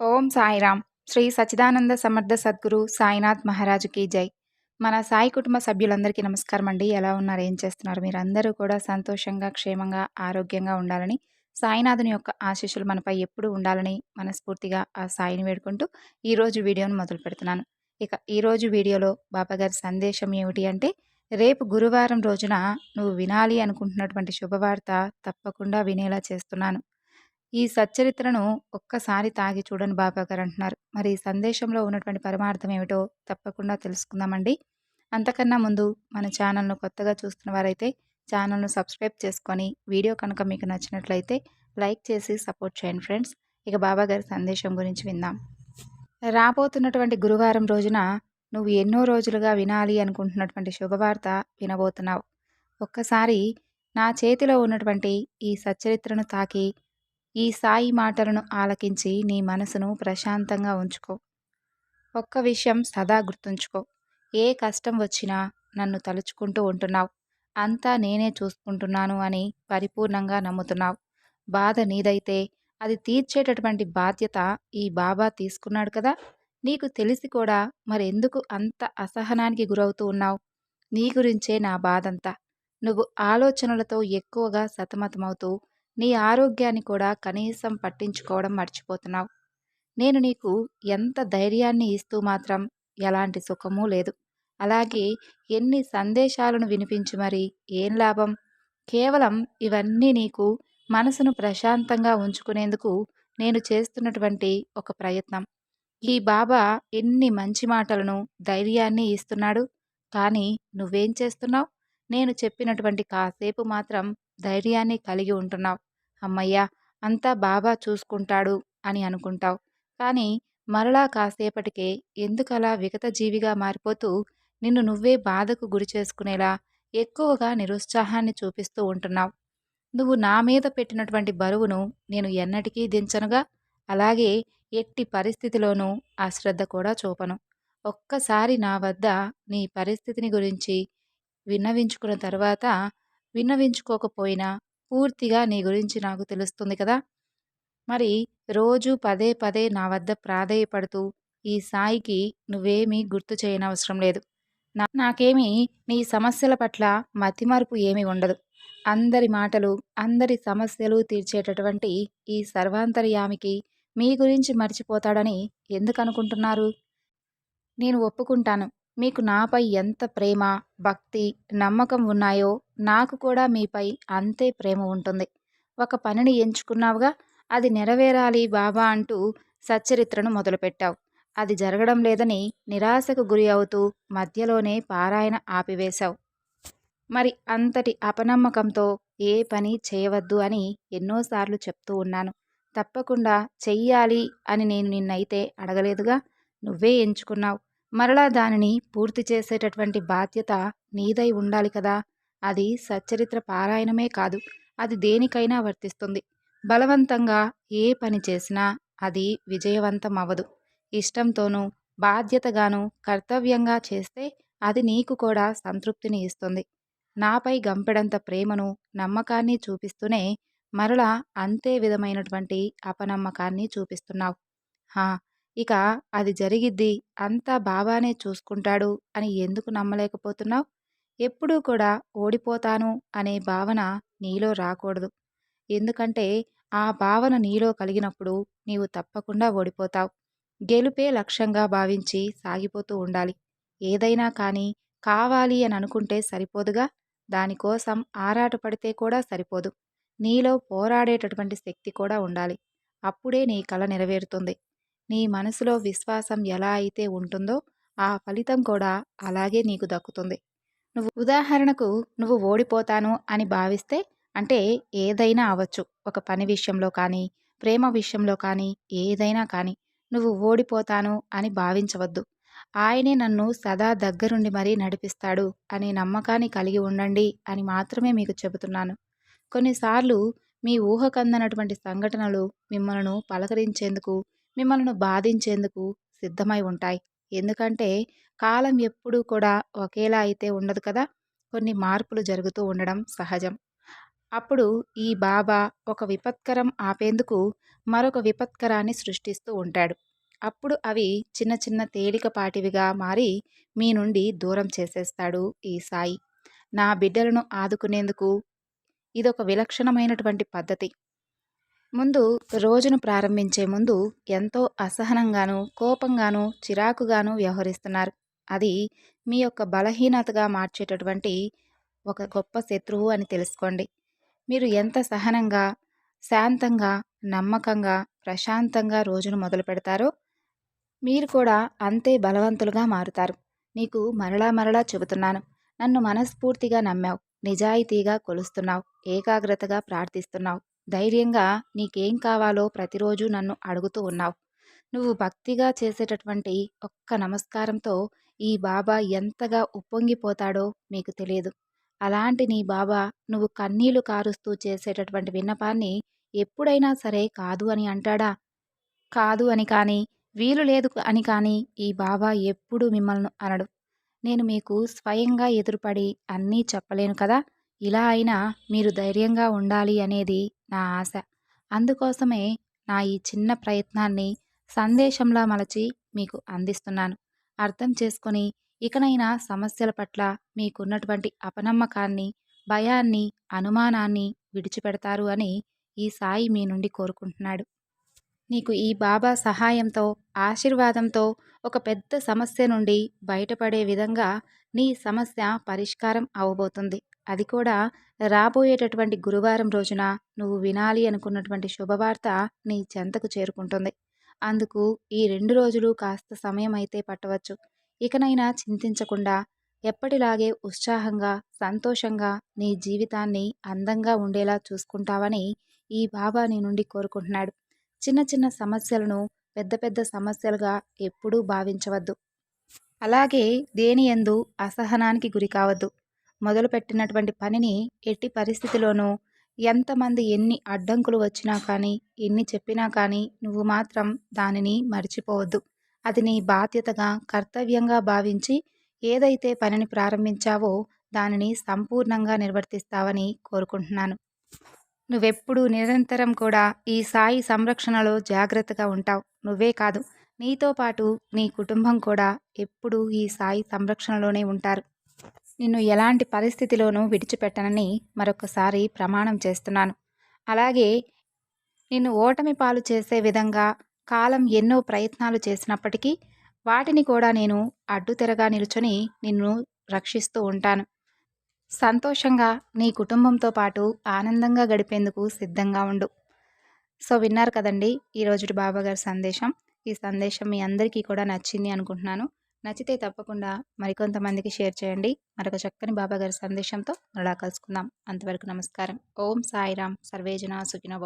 ఓం సాయిరామ్. శ్రీ సచిదానంద సమర్థ సద్గురు సాయినాథ్ మహారాజుకి జై. మన సాయి కుటుంబ సభ్యులందరికీ నమస్కారం అండి. ఎలా ఉన్నారు? ఏం చేస్తున్నారు? మీరందరూ కూడా సంతోషంగా క్షేమంగా ఆరోగ్యంగా ఉండాలని సాయినాథుని యొక్క ఆశీస్సులు మనపై ఎప్పుడు ఉండాలని మనస్ఫూర్తిగా ఆ సాయిని వేడుకుంటూ ఈరోజు వీడియోను మొదలు పెడుతున్నాను. ఇక ఈరోజు వీడియోలో బాబాగారి సందేశం ఏమిటి అంటే రేపు గురువారం రోజున నువ్వు వినాలి అనుకుంటున్నటువంటి శుభవార్త తప్పకుండా వినేలా చేస్తున్నాను. ఈ సచ్చరిత్రను ఒక్కసారి తాగి చూడని బాబాగారు అంటున్నారు. మరి ఈ సందేశంలో ఉన్నటువంటి పరమార్థం ఏమిటో తప్పకుండా తెలుసుకుందామండి. అంతకన్నా ముందు మన ఛానల్ను కొత్తగా చూస్తున్న వారైతే ఛానల్ను సబ్స్క్రైబ్ చేసుకొని వీడియో కనుక మీకు నచ్చినట్లయితే లైక్ చేసి సపోర్ట్ చేయండి ఫ్రెండ్స్. ఇక బాబాగారి సందేశం గురించి విందాం. రాబోతున్నటువంటి గురువారం రోజున నువ్వు ఎన్నో రోజులుగా వినాలి అనుకుంటున్నటువంటి శుభవార్త వినబోతున్నావు. ఒక్కసారి నా చేతిలో ఉన్నటువంటి ఈ సచ్చరిత్రను తాకి ఈ సాయి మాటలను ఆలకించి నీ మనసును ప్రశాంతంగా ఉంచుకో. ఒక్క విషయం సదా గుర్తుంచుకో. ఏ కష్టం వచ్చినా నన్ను తలుచుకుంటూ ఉంటున్నావు. అంతా నేనే చూసుకుంటున్నాను అని పరిపూర్ణంగా నమ్ముతున్నావు. బాధ నీదైతే అది తీర్చేటటువంటి బాధ్యత ఈ బాబా తీసుకున్నాడు కదా! నీకు తెలిసి కూడా మరెందుకు అంత అసహనానికి గురవుతూ ఉన్నావు? నీ గురించే నా బాధంతా. నువ్వు ఆలోచనలతో ఎక్కువగా సతమతమవుతూ నీ ఆరోగ్యాన్ని కూడా కనీసం పట్టించుకోవడం మర్చిపోతున్నావు. నేను నీకు ఎంత ధైర్యాన్ని ఇస్తూ మాత్రం ఎలాంటి సుఖమూ లేదు. అలాగే ఎన్ని సందేశాలను వినిపించి మరి ఏం లాభం? కేవలం ఇవన్నీ నీకు మనసును ప్రశాంతంగా ఉంచుకునేందుకు నేను చేస్తున్నటువంటి ఒక ప్రయత్నం. ఈ బాబా ఎన్ని మంచి మాటలను ధైర్యాన్ని ఇస్తున్నాడు. కానీ నువ్వేం చేస్తున్నావు? నేను చెప్పినటువంటి కాసేపు మాత్రం ధైర్యాన్ని కలిగి ఉంటున్నావు. అమ్మయ్య! అంతా బాబా చూసుకుంటాడు అని అనుకుంటావు. కానీ మరలా కాసేపటికే ఎందుకలా విగత జీవిగా మారిపోతూ నిన్ను నువ్వే బాధకు గురి చేసుకునేలా ఎక్కువగా నిరుత్సాహాన్ని చూపిస్తూ ఉంటున్నావు. నువ్వు నా మీద పెట్టినటువంటి బరువును నేను ఎన్నటికీ దించనుగా? అలాగే ఎట్టి పరిస్థితిలోనూ అశ్రద్ధ కూడా చూపను. ఒక్కసారి నా వద్ద నీ పరిస్థితిని గురించి విన్నవించుకున్న తర్వాత విన్నవించుకోకపోయినా పూర్తిగా నీ గురించి నాకు తెలుస్తుంది కదా! మరి రోజు పదే పదే నా వద్ద ప్రాధేయపడుతూ ఈ సాయికి నువ్వేమీ గుర్తు చేయనవసరం లేదు. నా నాకేమీ నీ సమస్యల పట్ల మతిమార్పు ఏమీ ఉండదు. అందరి మాటలు అందరి సమస్యలు తీర్చేటటువంటి ఈ సర్వాంతర్యామికి మీ గురించి మర్చిపోతాడని ఎందుకు అనుకుంటున్నారు? నేను ఒప్పుకుంటాను. మీకు నాపై ఎంత ప్రేమ భక్తి నమ్మకం ఉన్నాయో నాకు కూడా మీపై అంతే ప్రేమ ఉంటుంది. ఒక పనిని ఎంచుకున్నావుగా అది నెరవేరాలి బాబా అంటూ సచ్చరిత్రను మొదలుపెట్టావు. అది జరగడం లేదని నిరాశకు గురి అవుతూ మధ్యలోనే పారాయణ ఆపివేశావు. మరి అంతటి అపనమ్మకంతో ఏ పని చేయవద్దు అని ఎన్నోసార్లు చెప్తూ ఉన్నాను. తప్పకుండా చెయ్యాలి అని నేను నిన్నైతే అడగలేదుగా నువ్వే ఎంచుకున్నావు. మరలా దానిని పూర్తి చేసేటటువంటి బాధ్యత నీదై ఉండాలి కదా. అది సచ్చరిత్ర పారాయణమే కాదు అది దేనికైనా వర్తిస్తుంది. బలవంతంగా ఏ పని చేసినా అది విజయవంతం అవ్వదు ఇష్టంతోనూ బాధ్యతగాను కర్తవ్యంగా చేస్తే అది నీకు కూడా సంతృప్తిని ఇస్తుంది. నాపై గంపెడంత ప్రేమను నమ్మకాన్ని చూపిస్తూనే మరలా అంతే విధమైనటువంటి అపనమ్మకాన్ని చూపిస్తున్నావు. హా ఇక అది జరిగిద్ది. అంతా బాబానే చూసుకుంటాడు అని ఎందుకు నమ్మలేకపోతున్నావు? ఎప్పుడూ కూడా ఓడిపోతాను అనే భావన నీలో రాకూడదు. ఎందుకంటే ఆ భావన నీలో కలిగినప్పుడు నీవు తప్పకుండా ఓడిపోతావు. గెలుపే లక్ష్యంగా భావించి సాగిపోతూ ఉండాలి. ఏదైనా కానీ కావాలి అని అనుకుంటే సరిపోదుగా. దానికోసం ఆరాటపడితే కూడా సరిపోదు. నీలో పోరాడేటటువంటి శక్తి కూడా ఉండాలి. అప్పుడే నీ కళ నెరవేరుతుంది. నీ మనసులో విశ్వాసం ఎలా అయితే ఉంటుందో ఆ ఫలితం కూడా అలాగే నీకు దక్కుతుంది. నువ్వు ఉదాహరణకు నువ్వు ఓడిపోతాను అని భావిస్తే అంటే ఏదైనా అవ్వచ్చు. ఒక పని విషయంలో కానీ ప్రేమ విషయంలో కానీ ఏదైనా కానీ నువ్వు ఓడిపోతాను అని భావించవద్దు. ఆయనే నన్ను సదా దగ్గరుండి మరీ నడిపిస్తాడు అనే నమ్మకాన్ని కలిగి ఉండండి అని మాత్రమే మీకు చెబుతున్నాను. కొన్నిసార్లు మీ ఊహకందనటువంటి సంఘటనలు మిమ్మల్ని పలకరించేందుకు మిమ్మల్ని బాధించేందుకు సిద్ధమై ఉంటాయి. ఎందుకంటే కాలం ఎప్పుడూ కూడా ఒకేలా అయితే ఉండదు కదా! కొన్ని మార్పులు జరుగుతూ ఉండడం సహజం. అప్పుడు ఈ బాబా ఒక విపత్కరం ఆపేందుకు మరొక విపత్కరాన్ని సృష్టిస్తూ ఉంటాడు. అప్పుడు అవి చిన్న చిన్న తేలికపాటివిగా మారి మీ నుండి దూరం చేసేస్తాడు ఈ సాయి. నా బిడ్డలను ఆదుకునేందుకు ఇదొక విలక్షణమైనటువంటి పద్ధతి. ముందు రోజును ప్రారంభించే ముందు ఎంతో అసహనంగాను కోపంగాను చిరాకుగాను వ్యవహరిస్తున్నారు. అది మీ యొక్క బలహీనతగా మార్చేటటువంటి ఒక గొప్ప శత్రువు అని తెలుసుకోండి. మీరు ఎంత సహనంగా శాంతంగా నమ్మకంగా ప్రశాంతంగా రోజును మొదలు పెడతారో మీరు కూడా అంతే బలవంతులుగా మారుతారు. నీకు మరలా మరలా చెబుతున్నాను నన్ను మనస్ఫూర్తిగా నమ్మావు నిజాయితీగా కొలుస్తున్నావు ఏకాగ్రతగా ప్రార్థిస్తున్నావు. ధైర్యంగా నీకేం కావాలో ప్రతిరోజు నన్ను అడుగుతూ ఉన్నావు. నువ్వు భక్తిగా చేసేటటువంటి ఒక్క నమస్కారంతో ఈ బాబా ఎంతగా ఉప్పొంగిపోతాడో మీకు తెలియదు. అలాంటి నీ బాబా నువ్వు కన్నీళ్ళు కారుస్తూ చేసేటటువంటి విన్నపాన్ని ఎప్పుడైనా సరే కాదు అని అంటాడా? కాదు అని కానీ వీలు లేదు అని కానీ ఈ బాబా ఎప్పుడూ మిమ్మల్ని అనడు. నేను మీకు స్వయంగా ఎదురుపడి అన్నీ చెప్పలేను కదా? ఇలా అయినా మీరు ధైర్యంగా ఉండాలి అనేది నా ఆశ. అందుకోసమే నా ఈ చిన్న ప్రయత్నాన్ని సందేశంలా మలచి మీకు అందిస్తున్నాను. అర్థం చేసుకొని ఇకనైనా సమస్యల పట్ల మీకున్నటువంటి అపనమ్మకాన్ని భయాన్ని అనుమానాన్ని విడిచిపెడతారు అని ఈ సాయి మీ నుండి కోరుకుంటున్నాడు. నీకు ఈ బాబా సహాయంతో ఆశీర్వాదంతో ఒక పెద్ద సమస్య నుండి బయటపడే విధంగా నీ సమస్య పరిష్కారం అవబోతుంది. అది కూడా రాబోయేటటువంటి గురువారం రోజున నువ్వు వినాలి అనుకున్నటువంటి శుభవార్త నీ చెంతకు చేరుకుంటుంది. అందుకు ఈ రెండు రోజులు కాస్త సమయం అయితే పట్టవచ్చు. ఇకనైనా చింతించకుండా ఎప్పటిలాగే ఉత్సాహంగా సంతోషంగా నీ జీవితాన్ని అందంగా ఉండేలా చూసుకుంటావని ఈ బాబా నీ నుండి కోరుకుంటున్నాడు. చిన్న చిన్న సమస్యలను పెద్ద పెద్ద సమస్యలుగా ఎప్పుడూ భావించవద్దు. అలాగే దేని ఎందు అసహనానికి గురి కావద్దు. మొదలుపెట్టినటువంటి పనిని ఎట్టి పరిస్థితిలోనూ ఎంతమంది ఎన్ని అడ్డంకులు వచ్చినా కానీ ఎన్ని చెప్పినా కానీ నువ్వు మాత్రం దానిని మర్చిపోవద్దు. అది నీ బాధ్యతగా కర్తవ్యంగా భావించి ఏదైతే పనిని ప్రారంభించావో దానిని సంపూర్ణంగా నిర్వర్తిస్తావని కోరుకుంటున్నాను. నువ్వెప్పుడు నిరంతరం కూడా ఈ సాయి సంరక్షణలో జాగ్రత్తగా ఉంటావు. నువ్వే కాదు నీతో పాటు నీ కుటుంబం కూడా ఎప్పుడూ ఈ సాయి సంరక్షణలోనే ఉంటారు. నిన్ను ఎలాంటి పరిస్థితిలోనూ విడిచిపెట్టనని మరొకసారి ప్రమాణం చేస్తున్నాను. అలాగే నిన్ను ఓటమి పాలు చేసే విధంగా కాలం ఎన్నో ప్రయత్నాలు చేసినప్పటికీ వాటిని కూడా నేను అడ్డుతెరగా నిలుచొని నిన్ను రక్షిస్తూ ఉంటాను. సంతోషంగా నీ కుటుంబంతో పాటు ఆనందంగా గడిపేందుకు సిద్ధంగా ఉండు. సో విన్నారు కదండి ఈరోజు బాబాగారి సందేశం. ఈ సందేశం మీ అందరికీ కూడా నచ్చింది అనుకుంటున్నాను. నచ్చితే తప్పకుండా మరికొంతమందికి షేర్ చేయండి. మరొక చక్కని బాబాగారి సందేశంతో మరలా కలుసుకుందాం. అంతవరకు నమస్కారం. ఓం సాయిరామ్ సర్వేజన సుఖినో